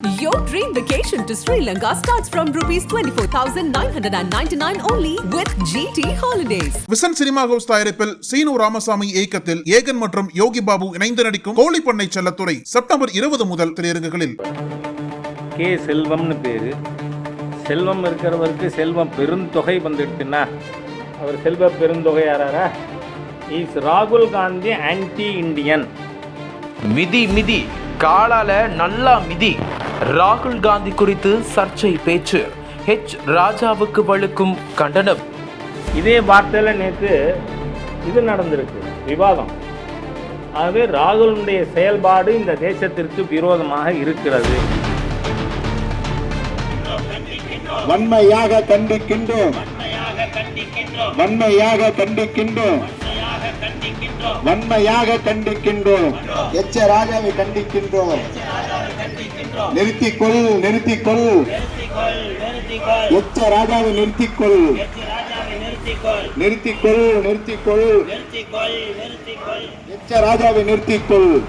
Your dream vacation to Sri Lanka starts from rupees 24,999 only with GT Holidays. Vision cinema house தயாரிப்பில் சீனு ராமசாமி இயக்கத்தில் ஏகன் மற்றும் யோகி பாபு இணைந்து நடிக்கும் கோழிப்பண்ணை செல்லத்துறை செப்டம்பர் இருபது முதல் திரையரங்குகளில். கே செல்வம்னு பேர். செல்வம் இருக்கிறவருக்கு செல்வம் பெருந்தொகை வந்துடுச்சுன்னா அவர் செல்வ பெருந்தொகை யாராரா இஸ் ராகுல் காந்தி ஆன்டி இண்டியன் மிதி மிதி. காலால நல்லா மிதி. ராகுல் காந்தி குறித்து சர்ச்சை பேச்சு. ஹெச். ராஜாவுக்கு வழுக்கும் கண்டனம். இதே வார்த்தையில் நேற்று இது நடந்திருக்கு. விவாதம். ஆகவே ராகுலுடைய செயல்பாடு இந்த தேசத்திற்கு விரோதமாக இருக்கிறது. வன்மையாக கண்டிக்கின்றோம். வன்மையாக கண்டிக்கின்றோம். வன்மையாக கண்டிக்கின்றோம். எச்ச ராஜாவை கண்டிக்கின்றோம். நிறுத்திக்கொள் நிறுத்திக்கொள். எச்ச ராஜாவை நிறுத்திக்கொள். நிறுத்திக்கொள். நிறுத்திக்கொள் எச்ச ராஜாவை நிறுத்திக்கொள்.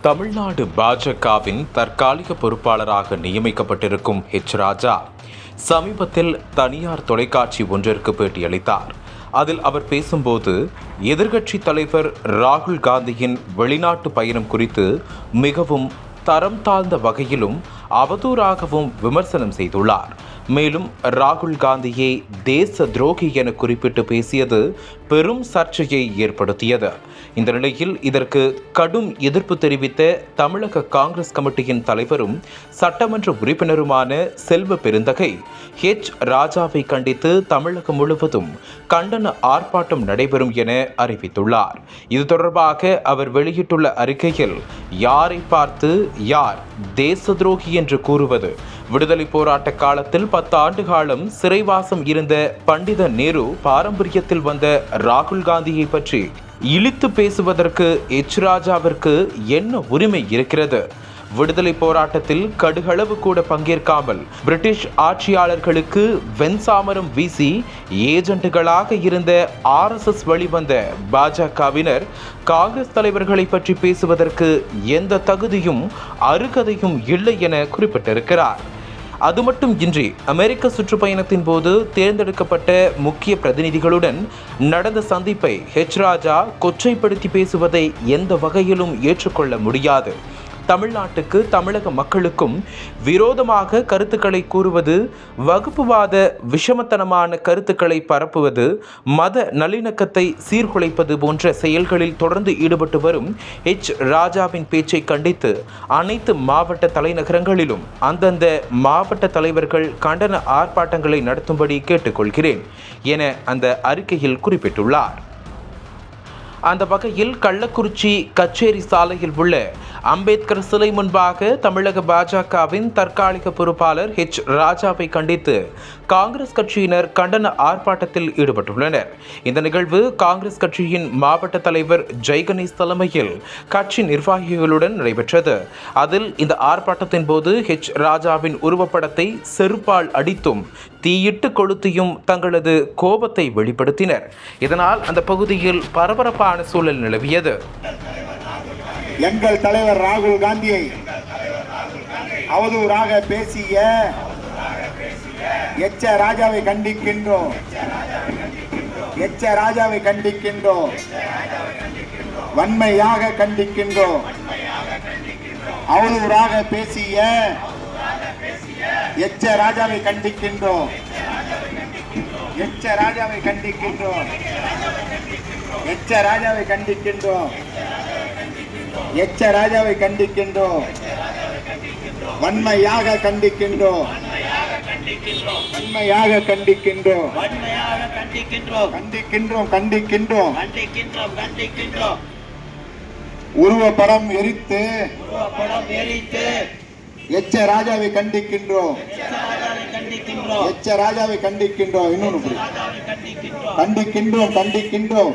தமிழ்நாடு பாஜகவின் தற்காலிக பொறுப்பாளராக நியமிக்கப்பட்டிருக்கும் ஹெச் ராஜா சமீபத்தில் தனியார் தொலைக்காட்சி ஒன்றிற்கு பேட்டியளித்தார். அதில் அவர் பேசும்போது எதிர்க்கட்சி தலைவர் ராகுல் காந்தியின் வெளிநாட்டு பயணம் குறித்து மிகவும் தரம் தாழ்ந்த வகையிலும் அவதூறாகவும் விமர்சனம் செய்துள்ளார். மேலும் ராகுல் காந்தியை தேச துரோகி என குறிப்பிட்டு பேசியது பெரும் சர்ச்சையை ஏற்படுத்தியது. இந்த நிலையில் இதற்கு கடும் எதிர்ப்பு தெரிவித்த தமிழக காங்கிரஸ் கமிட்டியின் தலைவரும் சட்டமன்ற உறுப்பினருமான செல்வ பெருந்தகை ஹெச் ராஜாவை கண்டித்து தமிழகம் முழுவதும் கண்டன ஆர்ப்பாட்டம் நடைபெறும் என அறிவித்துள்ளார். இது தொடர்பாக அவர் வெளியிட்டுள்ள அறிக்கையில் யாரை பார்த்து யார் தேச துரோகி என்று கூறுவது. விடுதலை போராட்ட காலத்தில் பத்து ஆண்டு காலம் சிறைவாசம் இருந்த பண்டித நேரு பாரம்பரியத்தில் வந்த ராகுல் காந்தியை பற்றி இழித்து பேசுவதற்கு எச். ராஜாவிற்கு என்ன உரிமை இருக்கிறது? விடுதலை போராட்டத்தில் கடுகளவு கூட பங்கேற்காமல் பிரிட்டிஷ் ஆட்சியாளர்களுக்கு வெண்சாமரம் வீசி ஏஜென்ட்டுகளாக இருந்த ஆர்எஸ்எஸ் வழிவந்த பாஜகவினர் காங்கிரஸ் தலைவர்களை பற்றி பேசுவதற்கு எந்த தகுதியும் அருகதையும் இல்லை என குறிப்பிட்டிருக்கிறார். அது மட்டும் இன்றி அமெரிக்க சுற்றுப்பயணத்தின் போது தேர்ந்தெடுக்கப்பட்ட முக்கிய பிரதிநிதிகளுடன் நடந்த சந்திப்பை ஹெச் ராஜா கொச்சைப்படுத்தி பேசுவதை எந்த வகையிலும் ஏற்றுக்கொள்ள முடியாது. தமிழ்நாட்டுக்கு தமிழக மக்களுக்கும் விரோதமாக கருத்துக்களை கூறுவது வகுப்புவாத விஷமத்தனமான கருத்துக்களை பரப்புவது மத நல்லிணக்கத்தை சீர்குலைப்பது போன்ற செயல்களில் தொடர்ந்து ஈடுபட்டு வரும் எச். ராஜாவின் பேச்சை கண்டித்து அனைத்து மாவட்ட தலைநகரங்களிலும் அந்தந்த மாவட்ட தலைவர்கள் கண்டன ஆர்ப்பாட்டங்களை நடத்தும்படி கேட்டுக்கொள்கிறேன் என அந்த அறிக்கையில் குறிப்பிட்டுள்ளார். அந்த வகையில் கள்ளக்குறிச்சி கச்சேரி சாலையில் உள்ள அம்பேத்கர் சிலை முன்பாக தமிழக பாஜகவின் தற்காலிக பொறுப்பாளர் ஹெச் ராஜாவை கண்டித்து காங்கிரஸ் கட்சியினர் கண்டன ஆர்ப்பாட்டத்தில் ஈடுபட்டுள்ளனர். இந்த நிகழ்வு காங்கிரஸ் கட்சியின் மாவட்ட தலைவர் ஜெய்கணேஷ் தலைமையில் கட்சி நிர்வாகிகளுடன் நடைபெற்றது. அதில் இந்த ஆர்ப்பாட்டத்தின் போது ஹெச் ராஜாவின் உருவப்படத்தை செருப்பால் அடித்தும் தீயிட்டு கொளுத்தியும் தங்களது கோபத்தை வெளிப்படுத்தினர். இதனால் அந்த பகுதியில் பரபரப்பான சூழல் நிலவியது. எங்கள் தலைவர் ராகுல் காந்தியை அவதூறாக பேசிய எச்ச ராஜாவை கண்டிக்கின்றோம். எச்ச ராஜாவை கண்டிக்கின்றோம். வன்மையாக கண்டிக்கின்றோம். அவதூறாக பேசிய எச்ச ராஜாவை கண்டிக்கின்றோம். எச்ச ராஜாவை கண்டிக்கின்றோம். எச்ச ராஜாவை கண்டிக்கின்றோம். எச்ச ராஜாவை கண்டிக்கின்றோம். வன்மையாக கண்டிக்கின்றோம். வன்மையாக கண்டிக்கின்றோம். கண்டிக்கின்றோம் கண்டிக்கின்றோம். கண்டிக்கின்றோம் கண்டிக்கின்றோம் கண்டிக்கின்றோம் உருவப்படம் எரித்து படம் எரித்து எச்ச ராஜாவை கண்டிக்கின்றோம். எச்ச ராஜாவை கண்டிக்கின்றோம். இன்னொன்று புரி. கண்டிக்கின்றோம் கண்டிக்கின்றோம்.